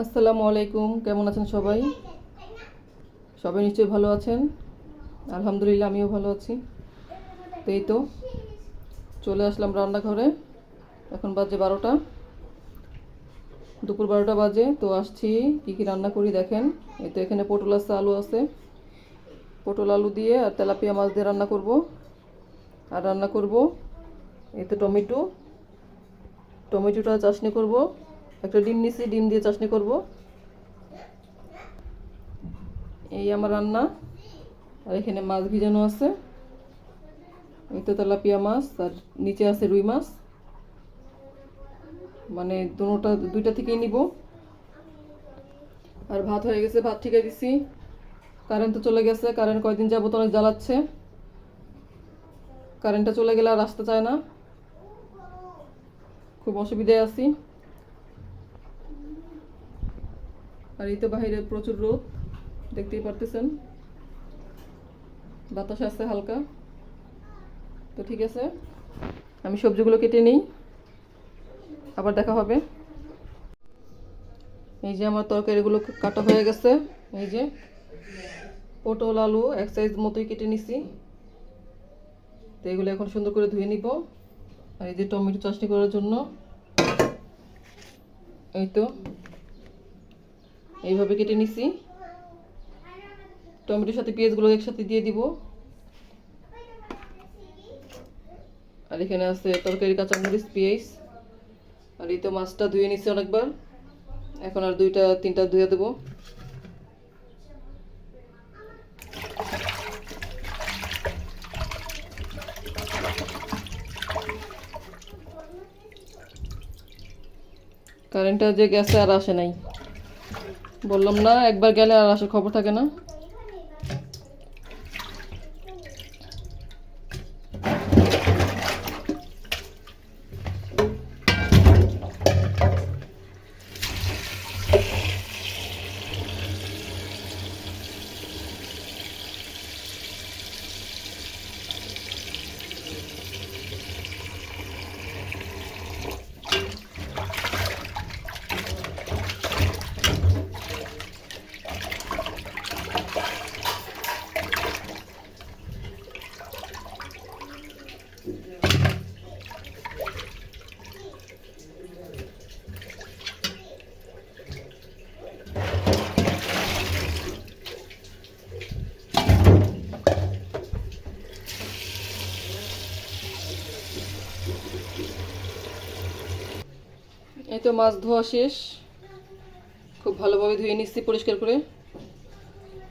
আসসালামু আলাইকুম, কেমন আছেন সবাই? সবাই নিশ্চয়ই ভালো আছেন? আলহামদুলিল্লাহ, আমিও ভালো আছি। এই তো, চলে আসলাম রান্নাঘরে। এখন বাজে বারোটা। দুপুর বারোটা বাজে, তো আসছি, কী কী রান্না করি দেখেন। এই তো এখানে পটল আছে আলু আছে। পটল, আলু দিয়ে আর তেলাপিয়া মাছ দিয়ে রান্না করব। আর রান্না করব এই তো টমেটো। টমেটোটা চাশনি করব। একটা ডিম নিচ্ছি ডিম দিয়ে চাশনি করব। এই আমার রান্না। আর এখানে মাছ ভিজানো আছে। এই তো তেলাপিয়া মাছ, আর নিচে আছে রুই মাছ। মানে দুটোটা দুইটা থেকেই নিব। আর ভাত হয়ে গেছে, ভাত ঠিকাই দিছি। কারেন্ট তো চলে গেছে, কারেন্ট কয়দিন যাবত অনেক জ্বালাচ্ছে। কারেন্টটা চলে গেলে আর আসতে চায় না। খুব অসুবিধায় আছি। আর এই তো বাইরে প্রচুর রোদ, দেখতেই পারতেছেন। বাতাস আছে হালকা। তো ঠিক আছে, আমি সবজিগুলো কেটে নিই, আবার দেখা হবে। এই যে আমার তরকারিগুলো কাটা হয়ে গেছে, এই যে পটল, আলু, এক সাইজ মতোই কেটে নিছি। তো এগুলো এখন সুন্দর করে ধুয়ে নিব। আর এই যে টমেটো চাটনি করার জন্য, এই তো এইভাবে কেটে নিছি। টমেটোর সাথে পেঁয়াজগুলো একসাথে দিয়ে দিব। আর এখানে আছে তরকারি কাঁচা কাঁচামরিচ, পেঁয়াজ। আর এই তো মাছটা ধুয়ে নিছি অনেকবার। এখন আর দুইটা, তিনটা ধুয়ে দেবো। কারেন্টটা যে গ্যাসে আর আসে নাই। বললাম না একবার গেলে আর আসার খবর থাকে না। মাছ ধোয়া শেষ। খুব ভালোভাবে ধুয়ে নিচ্ছি পরিষ্কার করে।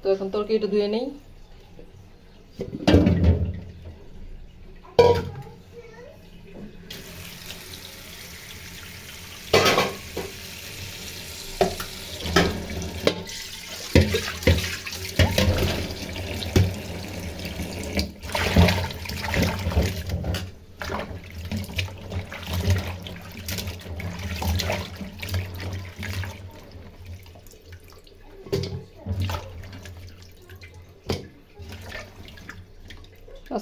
তো এখন তরকারিটা ধুয়ে নেই।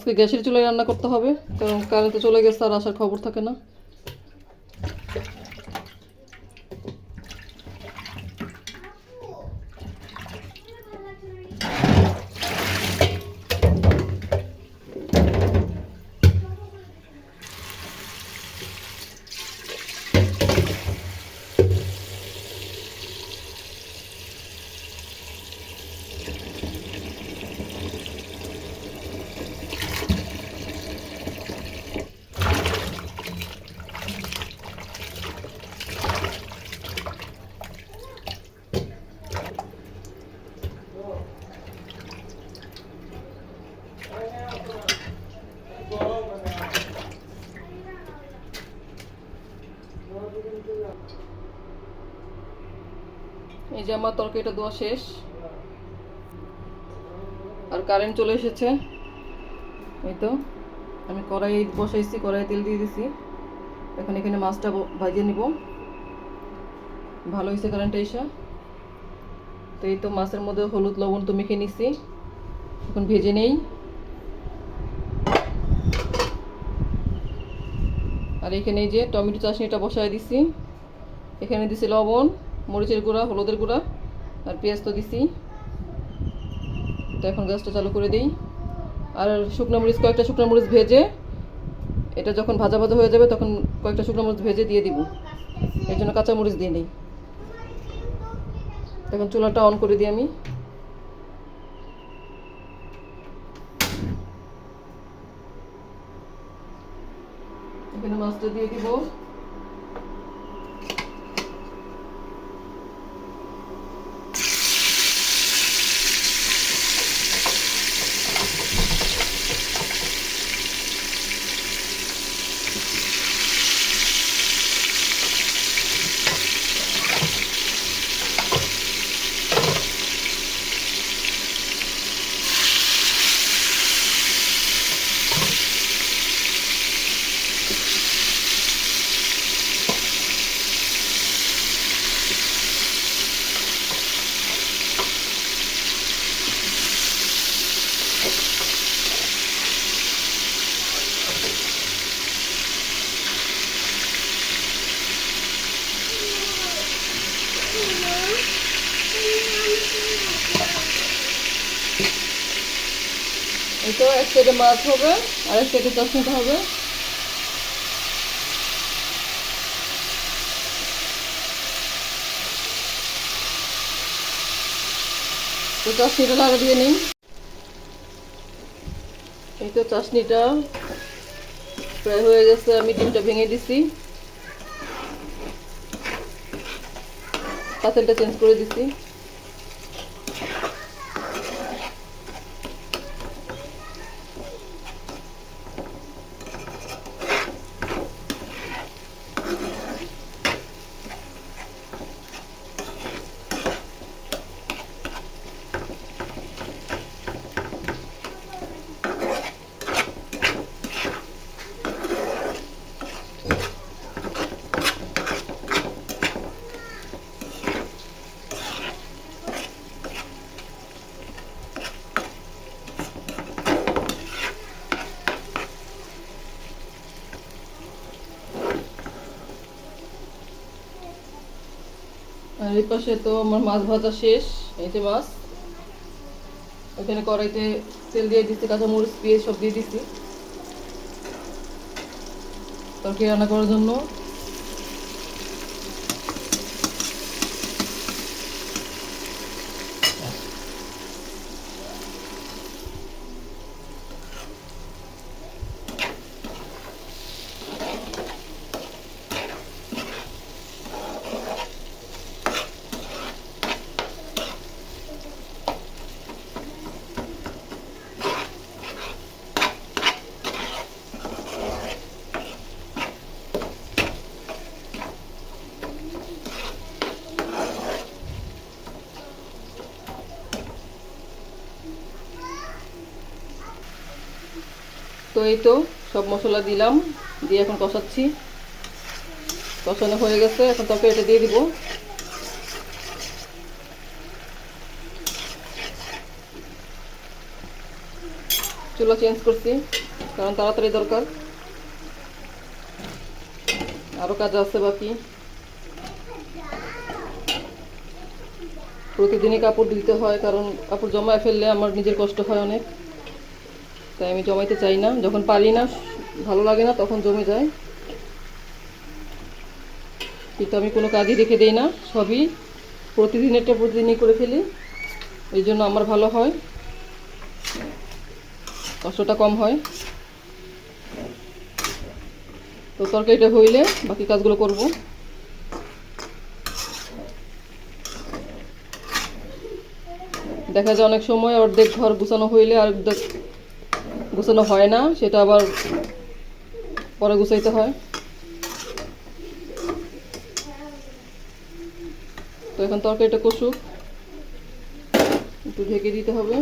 আজকে গ্যাসের চুলায় রান্না করতে হবে, কারণ কারেন্ট চলে গেছে আর আসার খবর থাকে না। যে আমার তরকারিটা দেওয়া শেষ। আর কারেন্ট চলে এসেছে। এই তো, আমি কড়াই বসাইছি কড়াই তেল দিয়ে দিছি। এখন এখানে মাছটা ভাজিয়ে নিব। ভালো হয়েছে কারেন্টটা এসে। তো এই তো মাছের মধ্যে হলুদ, লবণ তো মেখে নিছি। এখন ভেজে নেই। আর এখানে যে টমেটো চাটনিটা বসায় দিছি। এখানে দিছি লবণ। মরিচের গুঁড়া, হলুদের গুঁড়া আর পেঁয়াজ তো দিছি। তো এখন গ্যাসটা চালু করে দিই। আর শুকনো মরিচ, কয়েকটা শুকনো মরিচ ভেজে, এটা যখন ভাজা ভাজা হয়ে যাবে তখন কয়েকটা শুকনো মরিচ ভেজে দিয়ে দিব। এর জন্য কাঁচা মরিচ দিয়ে নিই। এখন চুলাটা অন করে দিই আমি। এখানে মাছটা দিয়ে দিব। এক সাইডে মাছ হবে, আর এক সাইডে চাষনিটা হবে। তো চাষনিটা লাগা দিয়ে নিই এই তো চাষনিটা প্রায় হয়ে গেছে, আমি ডিমটা ভেঙে দিছি। পাতেলটা চেঞ্জ করে দিছি। আর পাশে তো আমার মাছ ভাজা শেষ, এই যে মাছ। ওখানে কড়াইতে তেল দিয়ে দিচ্ছি কাঁচা মরিচ পেঁয়াজ সব দিয়ে দিচ্ছি। তরকারি রান্না করার জন্য তো এই তো, সব মশলা দিলাম, দিয়ে এখন কষাচ্ছি। কষানো হয়ে গেছে, এখন তরকারি এটা দিয়ে দিব। চুলা চেঞ্জ করছি, কারণ তাড়াতাড়ি দরকার। আরও কাজ আছে বাকি। প্রতিদিনই কাপড় দিতে হয়, কারণ কাপড় জমায় ফেললে আমার নিজের কষ্ট হয় অনেক। তাই আমি জমাইতে চাই না। যখন পারি না, ভালো লাগে না, তখন জমে যায়। কিন্তু আমি কোনো কাজই রেখে দিই না, সবই প্রতিদিনেরটা প্রতিদিনই করে ফেলি। এই জন্য আমার ভালো হয়। কষ্টটা কম হয়। তো তরকারিটা হইলে বাকি কাজগুলো করব। দেখা যায় অনেক সময় অর্ধেক ঘর গুছানো হইলে আর গুছানো হয় না, সেটা আবার পরে গুছাইতে হয়। তো এখন তরকারিটা কষুক। একটু ঢেকে দিতে হবে।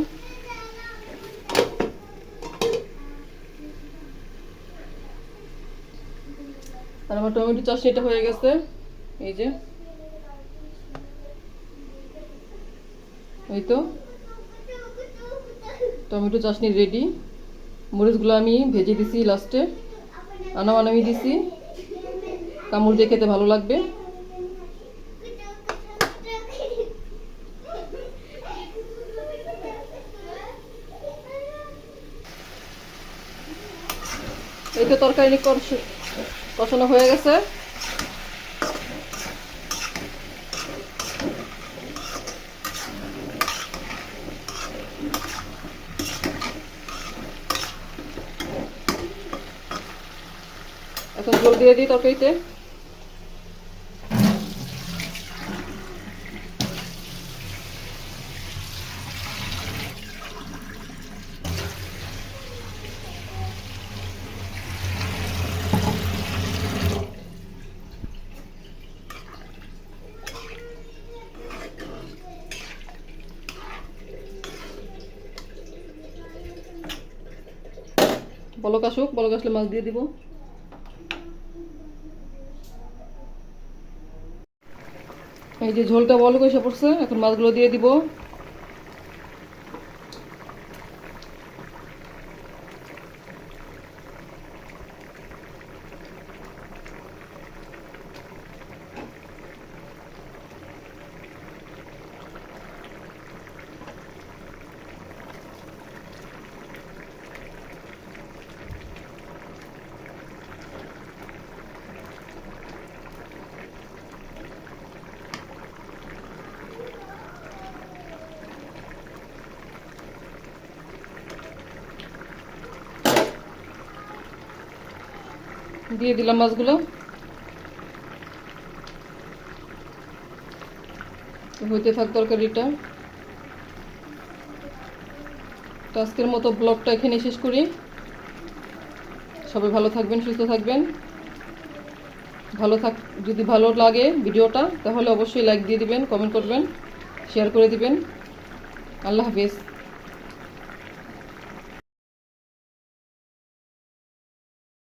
আর আমার টমেটো চাটনিটা হয়ে গেছে, এই যে। এই তো। টমেটো চাটনি রেডি মরিচগুলো আমি ভেজে দিছি লাস্টে। আনামানামি দিছি। কামড় দিয়ে খেতে ভালো লাগবে। এই তো তরকারি কষানো হয়ে গেছে। এখন জল দিয়ে দিই তরকারিতে। বলক আসুক বলক আসলে মাছ দিয়ে দিব। এই যে ঝোলটা বলক এসে পড়ছে? এখন মাছগুলো দিয়ে দিব। দিয়ে দিলাম মাছগুলো। হইতে থাক তরকারিটা। তো আজকের মতো ব্লগটা এখানে শেষ করি। সবাই ভালো থাকবেন, সুস্থ থাকবেন। ভালো থাক, যদি ভালো লাগে ভিডিওটা, তাহলে অবশ্যই লাইক দিয়ে দিবেন কমেন্ট করবেন শেয়ার করে দিবেন। আল্লাহ হাফেজ।